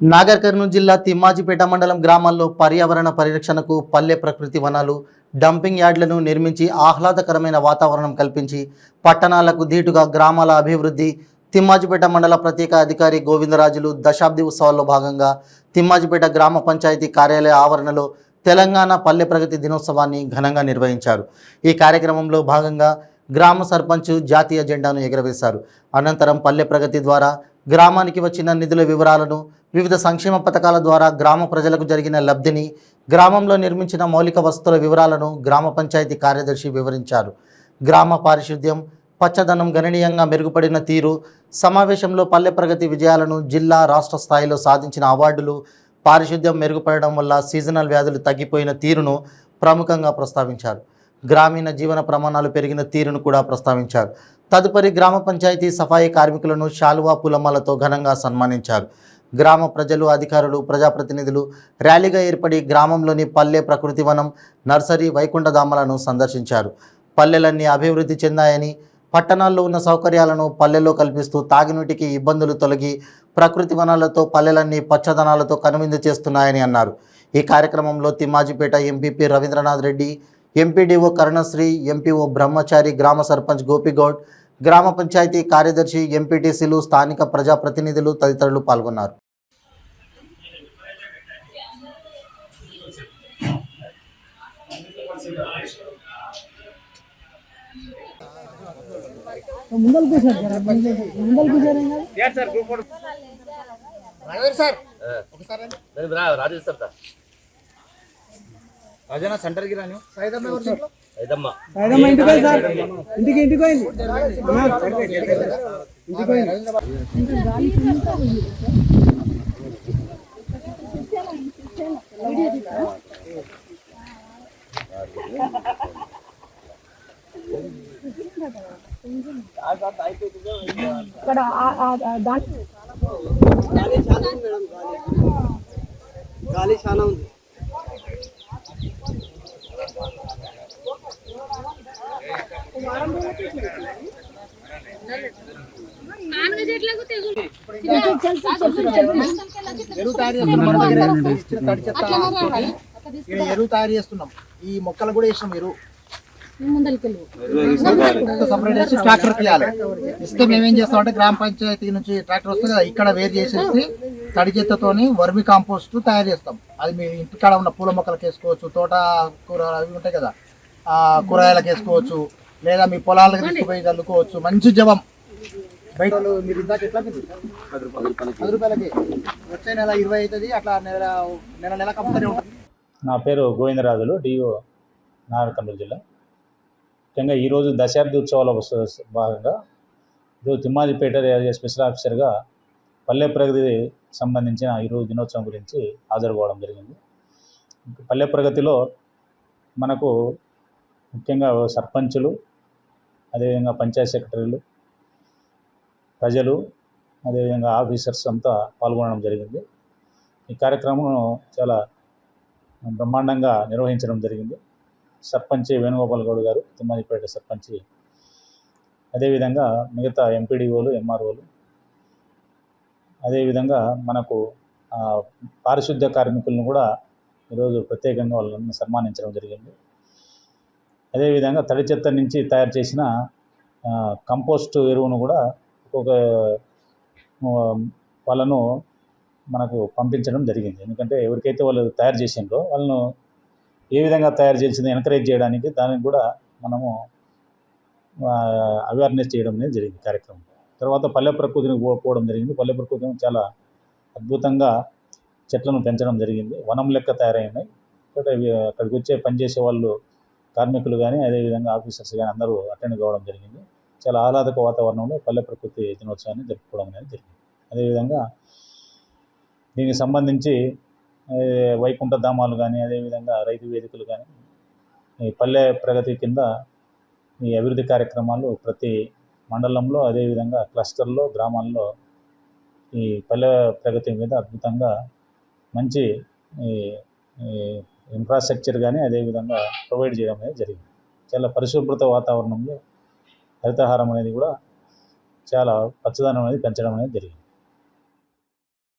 నాగర్ కర్నూలు జిల్లా తిమ్మాజిపేట మండలం గ్రామాల్లో పర్యావరణ పరిరక్షణకు పల్లె ప్రకృతి వనాలు డంపింగ్ యార్డులను నిర్మించి ఆహ్లాదకరమైన వాతావరణం కల్పించి పట్టణాలకు ధీటుగా గ్రామాల అభివృద్ధి తిమ్మాజిపేట మండల ప్రత్యేక అధికారి గోవిందరాజులు దశాబ్ది ఉత్సవాల్లో భాగంగా తిమ్మాజిపేట గ్రామ పంచాయతీ కార్యాలయ ఆవరణలో తెలంగాణ పల్లె ప్రగతి దినోత్సవాన్ని ఘనంగా నిర్వహించారు. ఈ కార్యక్రమంలో భాగంగా గ్రామ సర్పంచ్ జాతీయ జెండాను ఎగురవేశారు. అనంతరం పల్లె ప్రగతి ద్వారా గ్రామానికి వచ్చిన నిధుల వివరాలను వివిధ సంక్షేమ పథకాల ద్వారా గ్రామ ప్రజలకు జరిగిన లబ్ధిని గ్రామంలో నిర్మించిన మౌలిక వస్తువుల వివరాలను గ్రామ పంచాయతీ కార్యదర్శి వివరించారు. గ్రామ పారిశుద్ధ్యం పచ్చదనం గణనీయంగా మెరుగుపడిన తీరు సమావేశంలో పల్లె ప్రగతి విజయాలను జిల్లా రాష్ట్ర స్థాయిలో సాధించిన అవార్డులు పారిశుద్ధ్యం మెరుగుపడడం వల్ల సీజనల్ వ్యాధులు తగ్గిపోయిన తీరును ప్రముఖంగా ప్రస్తావించారు. గ్రామీణ జీవన ప్రమాణాలు పెరిగిన తీరును కూడా ప్రస్తావించారు. తదుపరి గ్రామ పంచాయతీ సఫాయి కార్మికులను శాలువా పులమ్మలతో ఘనంగా సన్మానించారు. గ్రామ ప్రజలు అధికారులు ప్రజాప్రతినిధులు ర్యాలీగా ఏర్పడి గ్రామంలోని పల్లె ప్రకృతి వనం నర్సరీ వైకుంఠధామలను సందర్శించారు. పల్లెలన్నీ అభివృద్ధి చెందాయని పట్టణాల్లో ఉన్న సౌకర్యాలను పల్లెల్లో కల్పిస్తూ తాగినీటికి ఇబ్బందులు తొలగి ప్రకృతి వనాలతో పల్లెలన్నీ పచ్చదనాలతో కనువిందు చేస్తున్నాయని అన్నారు. ఈ కార్యక్రమంలో Thimmajipet MPP Ravindranath Reddy MPDO Karunasri MPO Brahmachari గ్రామ సర్పంచ్ గోపిగౌడ్ గ్రామ పంచాయతీ కార్యదర్శి ఎంపీటీసీలు స్థానిక ప్రజాప్రతినిధులు తదితరులు పాల్గొన్నారు. ముందలు సార్ రాజన్న సెంటర్కి రాని ఐదమ్మ సాయిదమ్మ ఇంటికి సార్. ఇంటికి ఇంటికి పోయింది. ఆ, ఇంటికి పోయింది. ఇక్కడ గాలి చాలా ఉంది. ఎరువు తయారు చేస్తున్నాం తడి చెత్త ఎరువు తయారు చేస్తున్నాం ఈ మొక్కలు కూడా వేసినాం ఎరువు సపరేట్ చేసి ట్రాక్టర్ ఇవ్వాలి ఇస్తే మేమేం చేస్తాం అంటే గ్రామ పంచాయతీ నుంచి ట్రాక్టర్ వస్తే కదా ఇక్కడ వేరు చేసేసి తడి చెత్తతోని వర్మి కాంపోస్ట్ తయారు చేస్తాం అది మీ ఇంటికాడ ఉన్న పూల మొక్కలకు వేసుకోవచ్చు తోట కూర అవి ఉంటాయి కదా కూరగాయలకు వేసుకోవచ్చు లేదా మీ పొలాలకు తీసుకుపోయి చల్లుకోవచ్చు మంచి జవం బయట మీరు ఇందాక ఎట్లా? పది రూపాయలకి. వచ్చే నెల ఇరవై అవుతుంది అట్లా నెల నెల నెల కంపెనీ ఉంటుంది. నా పేరు గోవిందరాజులు డిఓ నాగర్ కర్నూలు జిల్లా. ముఖ్యంగా ఈరోజు దశాబ్ది ఉత్సవాల భాగంగా ఈరోజు తిమ్మాజిపేట స్పెషల్ ఆఫీసర్గా పల్లె ప్రగతి సంబంధించిన ఈరోజు దినోత్సవం గురించి హాజరుకోవడం జరిగింది. పల్లె ప్రగతిలో మనకు ముఖ్యంగా సర్పంచులు అదేవిధంగా పంచాయత్ సెక్రటరీలు ప్రజలు అదేవిధంగా ఆఫీసర్స్ అంతా పాల్గొనడం జరిగింది. ఈ కార్యక్రమం చాలా బ్రహ్మాండంగా నిర్వహించడం జరిగింది. సర్పంచి వేణుగోపాల్ గౌడ్ గారు తిమ్మాజిపేట సర్పంచి అదేవిధంగా మిగతా ఎంపీడీఓలు ఎంఆర్ఓలు అదేవిధంగా మనకు పారిశుద్ధ్య కార్మికులను కూడా ఈరోజు ప్రత్యేకంగా వాళ్ళని సన్మానించడం జరిగింది. అదేవిధంగా తడి చెత్త నుంచి తయారు చేసిన కంపోస్ట్ ఎరువును కూడా ఒక్కొక్క వాళ్ళను మనకు పంపించడం జరిగింది. ఎందుకంటే ఎవరికైతే వాళ్ళు తయారు చేసిండ్రో వాళ్ళను ఏ విధంగా తయారు చేసింది ఎంకరేజ్ చేయడానికి దానికి కూడా మనము అవేర్నెస్ చేయడం అనేది జరిగింది కార్యక్రమం. తర్వాత పల్లె ప్రకృతిని పోవడం జరిగింది. పల్లె ప్రకృతిని చాలా అద్భుతంగా చెట్లను పెంచడం జరిగింది. వనం లెక్క తయారైనాయి. ఇక్కడ అక్కడికి వచ్చే పనిచేసే వాళ్ళు కార్మికులు కానీ అదేవిధంగా ఆఫీసర్స్ కానీ అందరూ అటెండ్ కావడం జరిగింది. చాలా ఆహ్లాదక వాతావరణంలో పల్లె ప్రకృతి దినోత్సవాన్ని జరుపుకోవడం అనేది జరిగింది. అదేవిధంగా దీనికి సంబంధించి వైకుంఠ ధామాలు కానీ అదేవిధంగా రైతు వేదికలు కానీ ఈ పల్లె ప్రగతి కింద ఈ అభివృద్ధి కార్యక్రమాలు ప్రతి మండలంలో అదేవిధంగా క్లస్టర్లో గ్రామాల్లో ఈ పల్లె ప్రగతి మీద అద్భుతంగా మంచి ఈ ఇన్ఫ్రాస్ట్రక్చర్ కానీ అదేవిధంగా ప్రొవైడ్ చేయడం అనేది జరిగింది. చాలా పరిశుభ్రత వాతావరణంలో హరితహారం అనేది కూడా చాలా పచ్చదనం అనేది పెంచడం అనేది జరిగింది.